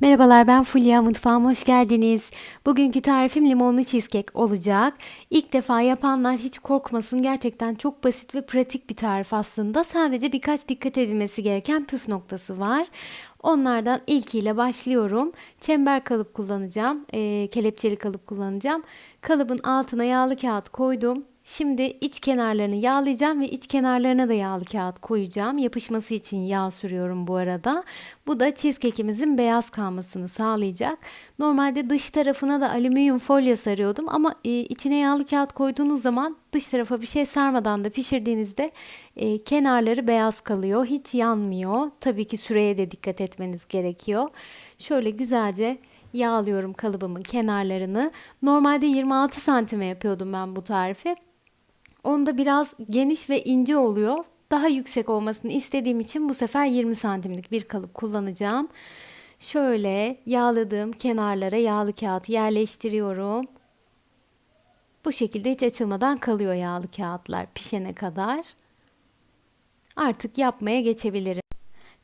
Merhabalar ben Fulya mutfağıma hoş geldiniz. Bugünkü tarifim limonlu cheesecake olacak. İlk defa yapanlar hiç korkmasın gerçekten çok basit ve pratik bir tarif aslında. Sadece birkaç dikkat edilmesi gereken püf noktası var. Onlardan ilkiyle başlıyorum. Çember kalıp kullanacağım. E, kelepçeli kalıp kullanacağım. Kalıbın altına yağlı kağıt koydum. Şimdi iç kenarlarını yağlayacağım ve iç kenarlarına da yağlı kağıt koyacağım. Yapışması için yağ sürüyorum bu arada. Bu da cheesecake'imizin beyaz kalmasını sağlayacak. Normalde dış tarafına da alüminyum folyo sarıyordum ama e, içine yağlı kağıt koyduğunuz zaman dış tarafa bir şey sarmadan da pişirdiğinizde e, kenarları beyaz kalıyor. Hiç yanmıyor. Tabii ki süreye de dikkat etmeniz gerekiyor. Şöyle güzelce yağlıyorum kalıbımın kenarlarını. Normalde 26 santime yapıyordum ben bu tarifi. Onda biraz geniş ve ince oluyor. Daha yüksek olmasını istediğim için bu sefer 20 santimlik bir kalıp kullanacağım. Şöyle yağladığım kenarlara yağlı kağıt yerleştiriyorum. Bu şekilde hiç açılmadan kalıyor yağlı kağıtlar pişene kadar. Artık yapmaya geçebilirim.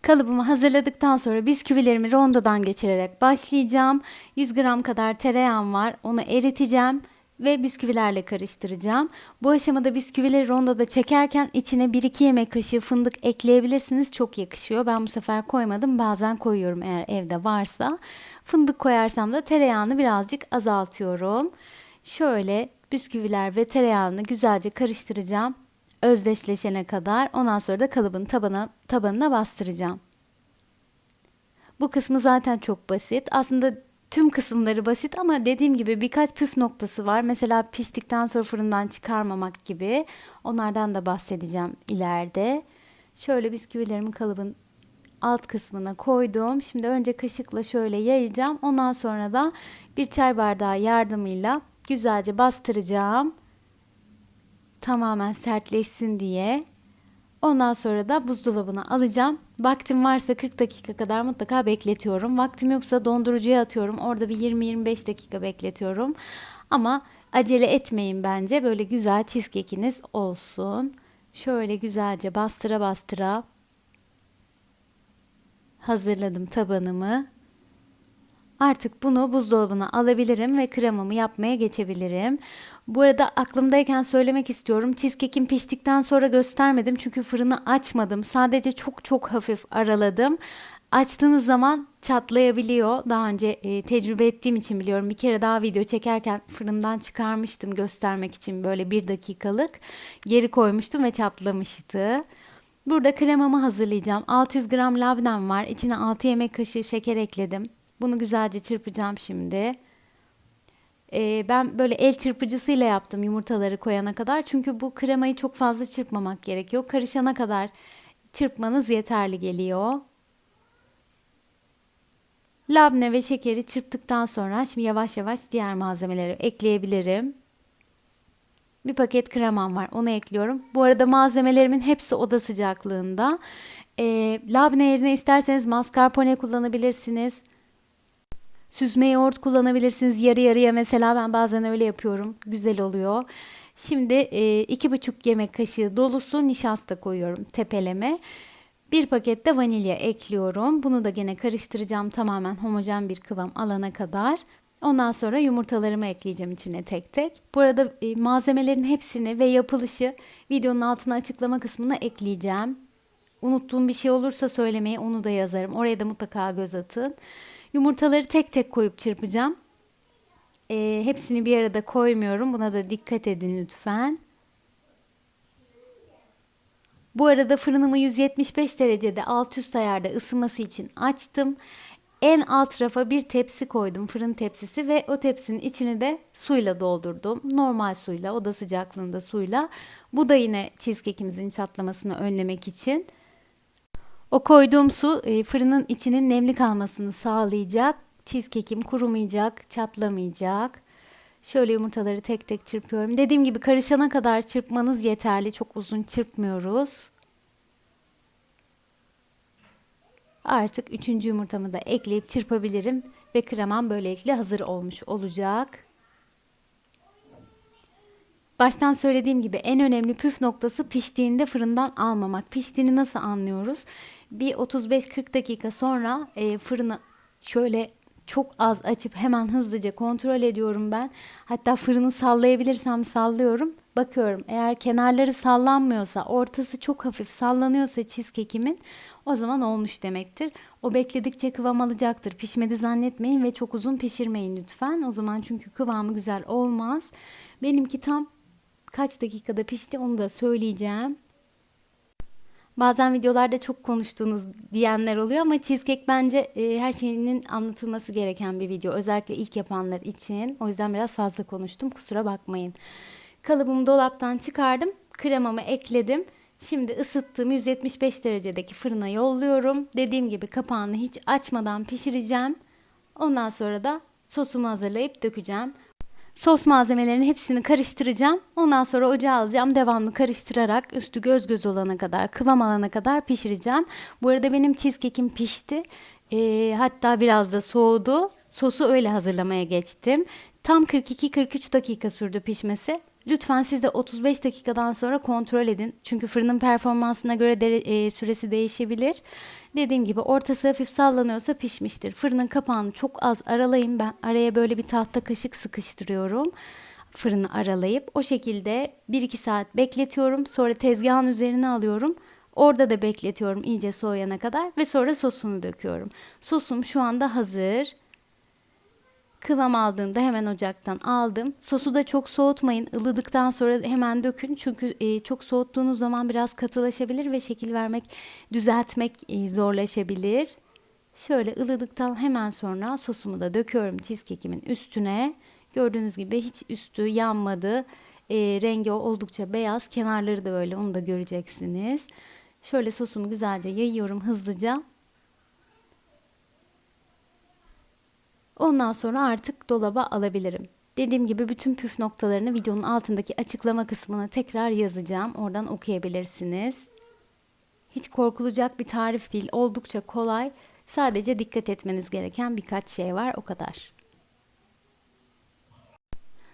Kalıbımı hazırladıktan sonra bisküvilerimi rondodan geçirerek başlayacağım. 100 gram kadar tereyağım var. Onu eriteceğim ve bisküvilerle karıştıracağım. Bu aşamada bisküvileri rondoda çekerken içine 1-2 yemek kaşığı fındık ekleyebilirsiniz. Çok yakışıyor. Ben bu sefer koymadım. Bazen koyuyorum eğer evde varsa. Fındık koyarsam da tereyağını birazcık azaltıyorum. Şöyle bisküviler ve tereyağını güzelce karıştıracağım. Özdeşleşene kadar. Ondan sonra da kalıbın tabana, tabanına bastıracağım. Bu kısmı zaten çok basit. Aslında Tüm kısımları basit ama dediğim gibi birkaç püf noktası var. Mesela piştikten sonra fırından çıkarmamak gibi. Onlardan da bahsedeceğim ileride. Şöyle bisküvilerimin kalıbın alt kısmına koydum. Şimdi önce kaşıkla şöyle yayacağım. Ondan sonra da bir çay bardağı yardımıyla güzelce bastıracağım. Tamamen sertleşsin diye. Ondan sonra da buzdolabına alacağım. Vaktim varsa 40 dakika kadar mutlaka bekletiyorum. Vaktim yoksa dondurucuya atıyorum. Orada bir 20-25 dakika bekletiyorum. Ama acele etmeyin bence. Böyle güzel cheesecake'iniz olsun. Şöyle güzelce bastıra bastıra hazırladım tabanımı. Artık bunu buzdolabına alabilirim ve kremamı yapmaya geçebilirim. Bu arada aklımdayken söylemek istiyorum. Cheesecake'im piştikten sonra göstermedim çünkü fırını açmadım. Sadece çok çok hafif araladım. Açtığınız zaman çatlayabiliyor. Daha önce e, tecrübe ettiğim için biliyorum. Bir kere daha video çekerken fırından çıkarmıştım göstermek için böyle bir dakikalık. Geri koymuştum ve çatlamıştı. Burada kremamı hazırlayacağım. 600 gram labnem var. İçine 6 yemek kaşığı şeker ekledim. Bunu güzelce çırpacağım şimdi. Ee, ben böyle el çırpıcısıyla yaptım yumurtaları koyana kadar. Çünkü bu kremayı çok fazla çırpmamak gerekiyor. Karışana kadar çırpmanız yeterli geliyor. Labne ve şekeri çırptıktan sonra şimdi yavaş yavaş diğer malzemeleri ekleyebilirim. Bir paket kremam var. Onu ekliyorum. Bu arada malzemelerimin hepsi oda sıcaklığında. E, labne yerine isterseniz mascarpone kullanabilirsiniz. Süzme yoğurt kullanabilirsiniz yarı yarıya mesela ben bazen öyle yapıyorum. Güzel oluyor. Şimdi e, iki buçuk yemek kaşığı dolusu nişasta koyuyorum tepeleme. Bir paket de vanilya ekliyorum. Bunu da gene karıştıracağım tamamen homojen bir kıvam alana kadar. Ondan sonra yumurtalarımı ekleyeceğim içine tek tek. Bu arada e, malzemelerin hepsini ve yapılışı videonun altına açıklama kısmına ekleyeceğim. Unuttuğum bir şey olursa söylemeyi onu da yazarım. Oraya da mutlaka göz atın. Yumurtaları tek tek koyup çırpacağım. E, hepsini bir arada koymuyorum. Buna da dikkat edin lütfen. Bu arada fırınımı 175 derecede alt üst ayarda ısınması için açtım. En alt rafa bir tepsi koydum fırın tepsisi ve o tepsinin içini de suyla doldurdum. Normal suyla oda sıcaklığında suyla. Bu da yine cheesecake'imizin çatlamasını önlemek için. O koyduğum su e, fırının içinin nemli kalmasını sağlayacak. Cheesecake'im kurumayacak, çatlamayacak. Şöyle yumurtaları tek tek çırpıyorum. Dediğim gibi karışana kadar çırpmanız yeterli. Çok uzun çırpmıyoruz. Artık üçüncü yumurtamı da ekleyip çırpabilirim ve kremam böylelikle hazır olmuş olacak. Baştan söylediğim gibi en önemli püf noktası piştiğinde fırından almamak. Piştiğini nasıl anlıyoruz? Bir 35-40 dakika sonra e, fırını şöyle çok az açıp hemen hızlıca kontrol ediyorum ben. Hatta fırını sallayabilirsem sallıyorum. Bakıyorum eğer kenarları sallanmıyorsa, ortası çok hafif sallanıyorsa cheesecake'imin o zaman olmuş demektir. O bekledikçe kıvam alacaktır. Pişmedi zannetmeyin ve çok uzun pişirmeyin lütfen. O zaman çünkü kıvamı güzel olmaz. Benimki tam kaç dakikada pişti onu da söyleyeceğim. Bazen videolarda çok konuştuğunuz diyenler oluyor ama cheesecake bence e, her şeyinin anlatılması gereken bir video. Özellikle ilk yapanlar için. O yüzden biraz fazla konuştum. Kusura bakmayın. Kalıbımı dolaptan çıkardım. Kremamı ekledim. Şimdi ısıttığım 175 derecedeki fırına yolluyorum. Dediğim gibi kapağını hiç açmadan pişireceğim. Ondan sonra da sosumu hazırlayıp dökeceğim. Sos malzemelerini hepsini karıştıracağım. Ondan sonra ocağa alacağım. Devamlı karıştırarak üstü göz göz olana kadar, kıvam alana kadar pişireceğim. Bu arada benim cheesecake'im pişti. Ee, hatta biraz da soğudu. Sosu öyle hazırlamaya geçtim. Tam 42-43 dakika sürdü pişmesi. Lütfen siz de 35 dakikadan sonra kontrol edin. Çünkü fırının performansına göre de, e, süresi değişebilir. Dediğim gibi ortası hafif sallanıyorsa pişmiştir. Fırının kapağını çok az aralayın. Ben araya böyle bir tahta kaşık sıkıştırıyorum. Fırını aralayıp o şekilde 1-2 saat bekletiyorum. Sonra tezgahın üzerine alıyorum. Orada da bekletiyorum iyice soğuyana kadar ve sonra sosunu döküyorum. Sosum şu anda hazır. Kıvam aldığında hemen ocaktan aldım. Sosu da çok soğutmayın. Ilıdıktan sonra hemen dökün. Çünkü e, çok soğuttuğunuz zaman biraz katılaşabilir ve şekil vermek, düzeltmek e, zorlaşabilir. Şöyle ılıdıktan hemen sonra sosumu da döküyorum cheesecake'imin üstüne. Gördüğünüz gibi hiç üstü yanmadı. E, rengi oldukça beyaz. Kenarları da böyle onu da göreceksiniz. Şöyle sosumu güzelce yayıyorum hızlıca. Ondan sonra artık dolaba alabilirim. Dediğim gibi bütün püf noktalarını videonun altındaki açıklama kısmına tekrar yazacağım. Oradan okuyabilirsiniz. Hiç korkulacak bir tarif değil. Oldukça kolay. Sadece dikkat etmeniz gereken birkaç şey var. O kadar.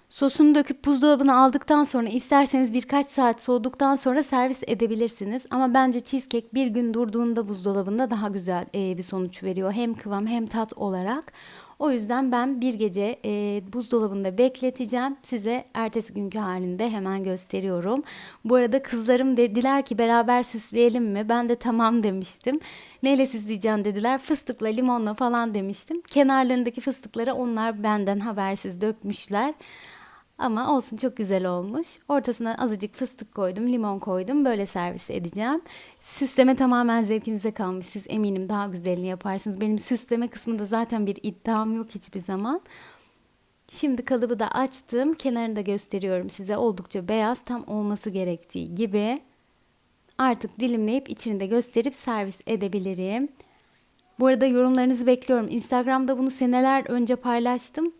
Sosunu döküp buzdolabına aldıktan sonra isterseniz birkaç saat soğuduktan sonra servis edebilirsiniz. Ama bence cheesecake bir gün durduğunda buzdolabında daha güzel bir sonuç veriyor. Hem kıvam hem tat olarak. O yüzden ben bir gece e, buzdolabında bekleteceğim. Size ertesi günkü halinde hemen gösteriyorum. Bu arada kızlarım dediler ki beraber süsleyelim mi? Ben de tamam demiştim. Neyle süsleyeceğim dediler. Fıstıkla limonla falan demiştim. Kenarlarındaki fıstıkları onlar benden habersiz dökmüşler. Ama olsun çok güzel olmuş. Ortasına azıcık fıstık koydum, limon koydum. Böyle servis edeceğim. Süsleme tamamen zevkinize kalmış. Siz eminim daha güzelini yaparsınız. Benim süsleme kısmında zaten bir iddiam yok hiçbir zaman. Şimdi kalıbı da açtım. Kenarını da gösteriyorum size. Oldukça beyaz, tam olması gerektiği gibi. Artık dilimleyip içini de gösterip servis edebilirim. Bu arada yorumlarınızı bekliyorum. Instagram'da bunu seneler önce paylaştım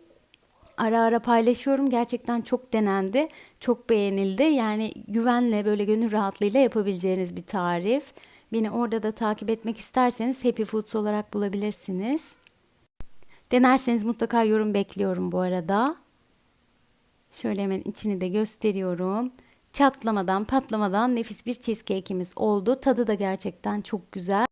ara ara paylaşıyorum. Gerçekten çok denendi. Çok beğenildi. Yani güvenle böyle gönül rahatlığıyla yapabileceğiniz bir tarif. Beni orada da takip etmek isterseniz Happy Foods olarak bulabilirsiniz. Denerseniz mutlaka yorum bekliyorum bu arada. Şöyle hemen içini de gösteriyorum. Çatlamadan, patlamadan nefis bir cheesecake'imiz oldu. Tadı da gerçekten çok güzel.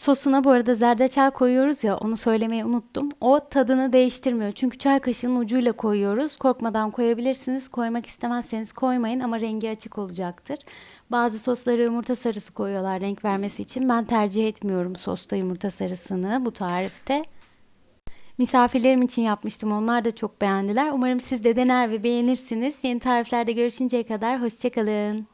Sosuna bu arada zerdeçal koyuyoruz ya onu söylemeyi unuttum. O tadını değiştirmiyor. Çünkü çay kaşığının ucuyla koyuyoruz. Korkmadan koyabilirsiniz. Koymak istemezseniz koymayın ama rengi açık olacaktır. Bazı sosları yumurta sarısı koyuyorlar renk vermesi için. Ben tercih etmiyorum sosta yumurta sarısını bu tarifte. Misafirlerim için yapmıştım. Onlar da çok beğendiler. Umarım siz de dener ve beğenirsiniz. Yeni tariflerde görüşünceye kadar hoşçakalın.